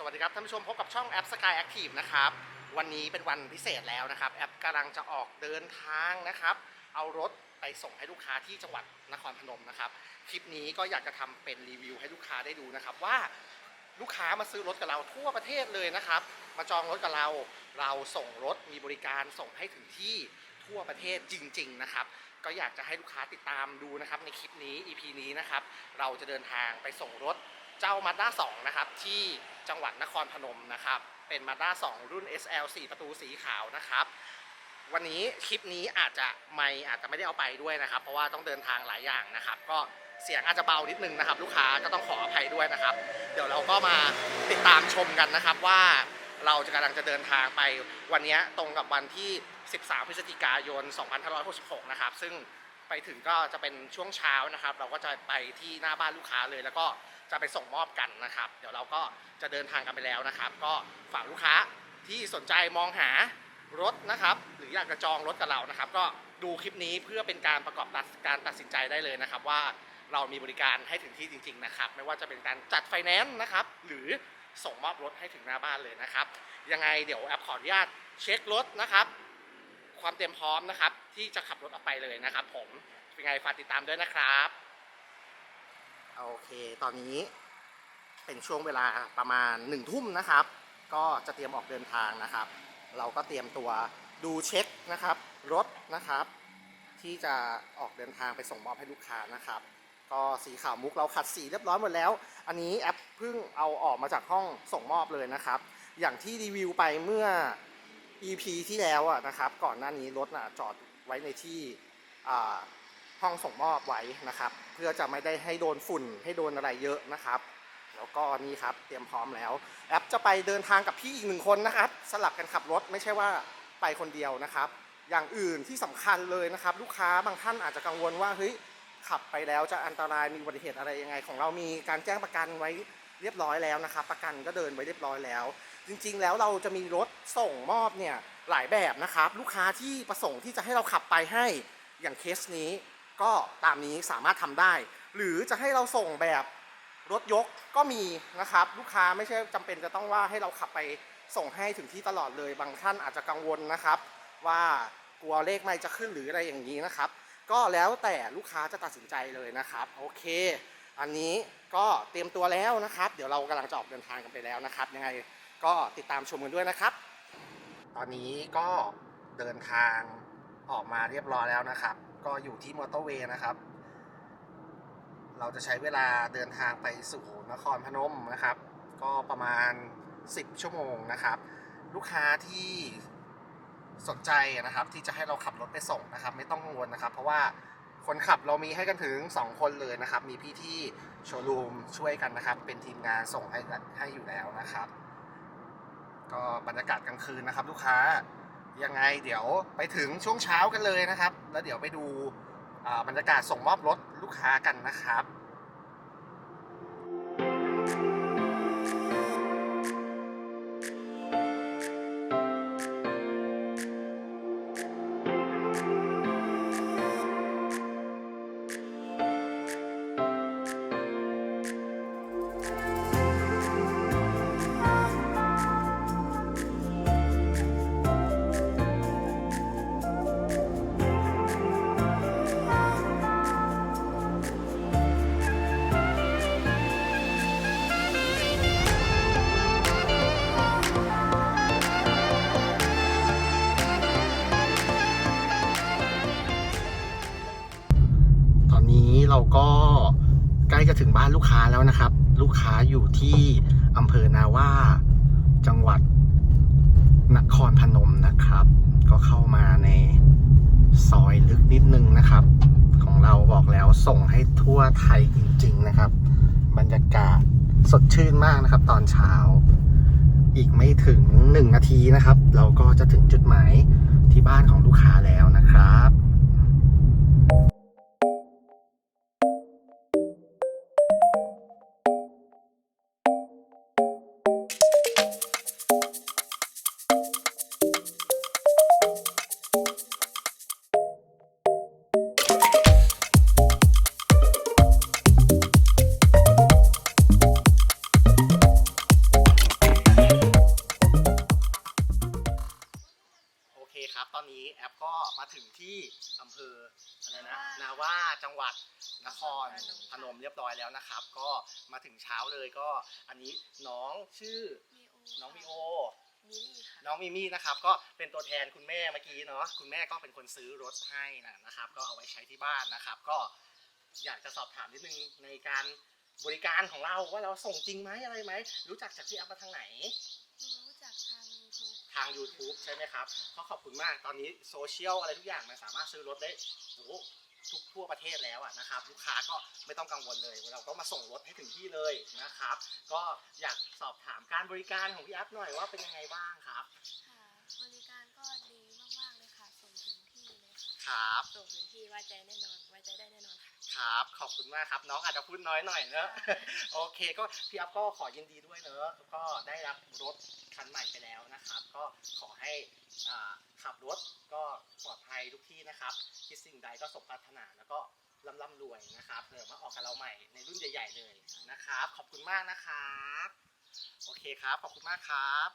สวัสดีครับท่านผู้ชมพบกับช่องแอป Sky Active นะครับวันนี้เป็นวันพิเศษแล้วนะครับ แอปกำลังจะออกเดินทางนะครับ เอารถไปส่งให้ลูกค้าที่จังหวัดนครพนมนะครับคลิปนี้ก็อยากจะทำเป็นรีวิวให้ลูกค้าได้ดูนะครับ ว่าลูกค้ามาซื้อรถกับเราทั่วประเทศเลยนะครับ มาจองรถกับเรา เราส่งรถมีบริการส่งให้ถึงที่ทั่วประเทศจริง ๆ นะครับ ก็อยากจะให้ลูกค้าติดตามดูนะครับในคลิปนี้ EP นี้นะครับเราจะเดินทางไปส่งรถเจ้า Mazda 2นะครับที่ จังหวัดนครพนมนะครับ เป็น Mazda 2รุ่น SL 4 ประตูสีขาวนะครับ วันนี้คลิปนี้อาจจะไม่อาจจะไม่ได้เอาไปด้วยนะครับ เพราะว่าต้องเดินทางหลายอย่างนะครับ ก็เสียงอาจจะเบานิดนึงนะครับ ลูกค้าก็ต้องขออภัยด้วยนะครับ เดี๋ยวเราก็มาติดตามชมกันนะครับว่าเราจะกำลังจะเดินทางไปวันนี้ตรงกับวันที่ 13 พฤศจิกายน 2566 นะครับ ซึ่งไปถึงก็จะเป็นช่วงเช้านะครับ เราก็จะไปที่หน้าบ้านลูกค้าเลยแล้วก็ จะไปส่งมอบกันนะครับ เดี๋ยวเราก็จะเดินทางกันไปแล้วนะครับ ก็ฝากลูกค้าที่สนใจมองหารถนะครับ หรืออยากจะจองรถกับเรานะครับ ก็ดูคลิปนี้เพื่อเป็นการประกอบตัดการตัดสินใจได้เลยนะครับ ว่าเรามีบริการให้ถึงที่จริง ๆ นะครับ ไม่ว่าจะเป็นการจัดไฟแนนซ์นะครับ หรือส่งมอบรถให้ถึงหน้าบ้านเลยนะครับ ยังไงเดี๋ยวแอปขออนุญาตเช็ครถนะครับ ความเตรียมพร้อมนะครับ ที่จะขับรถออกไปเลยนะครับ ผมเป็นไงฝากติดตามด้วยนะครับ โอเค ตอนนี้เป็นช่วงเวลาประมาณหนึ่งทุ่มนะครับ ก็จะเตรียมออกเดินทางนะครับ เราก็เตรียมตัวดูเช็คนะครับ รถนะครับ ที่จะออกเดินทางไปส่งมอบให้ลูกค้านะครับ ก็สีขาวมุกเราขัดสีเรียบร้อยหมดแล้ว อันนี้แอปเพิ่งเอาออกมาจากห้องส่งมอบเลยนะครับ อย่างที่รีวิวไปเมื่อ EP ที่แล้วอะนะครับ ก่อนหน้านี้รถน่ะจอดไว้ในที่ ห้องส่งมอบไว้นะครับ เพื่อจะไม่ได้ให้โดนฝุ่นให้โดนอะไรเยอะนะครับ แล้วก็นี่ครับเตรียมพร้อมแล้ว แอปจะไปเดินทางกับพี่อีกหนึ่งคนนะครับ สลับกันขับรถไม่ใช่ว่าไปคนเดียวนะครับ อย่างอื่นที่สำคัญเลยนะครับ ลูกค้าบางท่านอาจจะกังวลว่าเฮ้ยขับไปแล้วจะอันตรายมีอุบัติเหตุอะไรยังไง ของเรามีการแจ้งประกันไว้เรียบร้อยแล้วนะครับ ประกันก็เดินไว้เรียบร้อยแล้ว จริงๆ แล้วเราจะมีรถส่งมอบเนี่ยหลายแบบนะครับ ลูกค้าที่ประสงค์ที่จะให้เราขับไปให้อย่างเคสนี้ ก็ตามนี้สามารถทำได้ หรือจะให้เราส่งแบบรถยกก็มีนะครับ ลูกค้าไม่ใช่จำเป็นจะต้องว่าให้เราขับไปส่งให้ถึงที่ตลอดเลยบางท่านอาจจะกังวลนะครับ ว่ากลัวเลขไม่จะขึ้นหรืออะไรอย่างนี้นะครับ ก็แล้วแต่ลูกค้าจะตัดสินใจเลยนะครับ โอเค อันนี้ก็เตรียมตัวแล้วนะครับ เดี๋ยวเรากำลังจะออกเดินทางกันไปแล้วนะครับ ยังไงก็ติดตามชมกันด้วยนะครับ ตอนนี้ก็เดินทางออกมาเรียบร้อยแล้วนะครับ ก็อยู่ที่มอเตอร์เวย์นะครับ เราจะใช้เวลาเดินทางไปสู่นครพนมนะครับ ก็ประมาณ 10 ชั่วโมงนะครับ ลูกค้าที่สนใจนะครับ ที่จะให้เราขับรถไปส่งนะครับ ไม่ต้องกังวลนะครับ เพราะว่าคนขับเรามีให้กันถึง 2 คนเลยนะครับ มีพี่ที่โชว์รูมช่วยกันนะครับ เป็นทีมงานส่งให้ให้อยู่แล้วนะครับ ก็บรรยากาศกลางคืนนะครับ ลูกค้า ยังไงเดี๋ยวไปถึงช่วงเช้ากันเลยนะครับ แล้วเดี๋ยวไปดูบรรยากาศส่งมอบรถลูกค้ากันนะครับ เราก็ใกล้จะถึงบ้านลูกค้าแล้วนะครับ ลูกค้าอยู่ที่อำเภอนาว่าจังหวัดนครพนมนะครับ ก็เข้ามาในซอยลึกนิดนึงนะครับ ของเราบอกแล้วส่งให้ทั่วไทยจริง ๆนะครับ บรรยากาศสดชื่นมากนะครับ ตอนเช้า อีกไม่ถึงหนึ่งนาทีนะครับ เราก็จะถึงจุดหมายที่บ้านของลูกค้าแล้วนะครับ แอปก็มาถึงที่อำเภออะไรนะนานาว่าว่าจังหวัดนครนครพนมเรียบร้อยแล้วนะครับ ก็มาถึงเช้าเลยก็อันนี้น้องชื่อมีโอน้องมีโอมิมี่ค่ะน้องมิมี่นะครับก็เป็นตัวแทนคุณแม่เมื่อกี้เนาะคุณแม่ก็เป็นคนซื้อรถให้นะนะครับ ก็เอาไว้ใช้ที่บ้านนะครับ ก็อยากจะสอบถามนิดนึงในการบริการของเราว่าเราส่งจริงไหมอะไรไหมรู้จักจากที่แอปมาทางไหน รู้จักทาง YouTube ทาง YouTube ใช่ไหมครับก็ขอบคุณมากตอนนี้โซเชียลอะไรทุกอย่างมันสามารถซื้อรถได้โอ้ทุกทั่วประเทศแล้วอะนะครับ ลูกค้าก็ไม่ต้องกังวลเลย เราก็มาส่งรถให้ถึงที่เลยนะครับ ก็อยากสอบถามการบริการของพี่แอปหน่อยว่าเป็นยังไงบ้างครับ ค่ะบริการก็ดีมาก ๆ เลยค่ะ ครับส่งถึงที่ไว้ใจแน่นอนไว้ใจได้แน่นอนค่ะ ครับ ขอบคุณมากครับ น้องอาจจะพูดน้อยหน่อยเนอะโอเค ก็พี่อัพก็ขอยินดีด้วยเนอะก็ได้รับรถคันใหม่ไปแล้วนะครับ ก็ขอให้อ่าขับรถก็ปลอดภัยทุกที่นะครับคิดสิ่งใดก็สมปรารถนาแล้วก็ร่ำร่ำรวยนะครับเดี๋ยวมาออกกับเราใหม่ในรุ่นใหญ่ ๆ เลยนะครับ ขอบคุณมากนะครับ โอเคครับ ขอบคุณมากครับ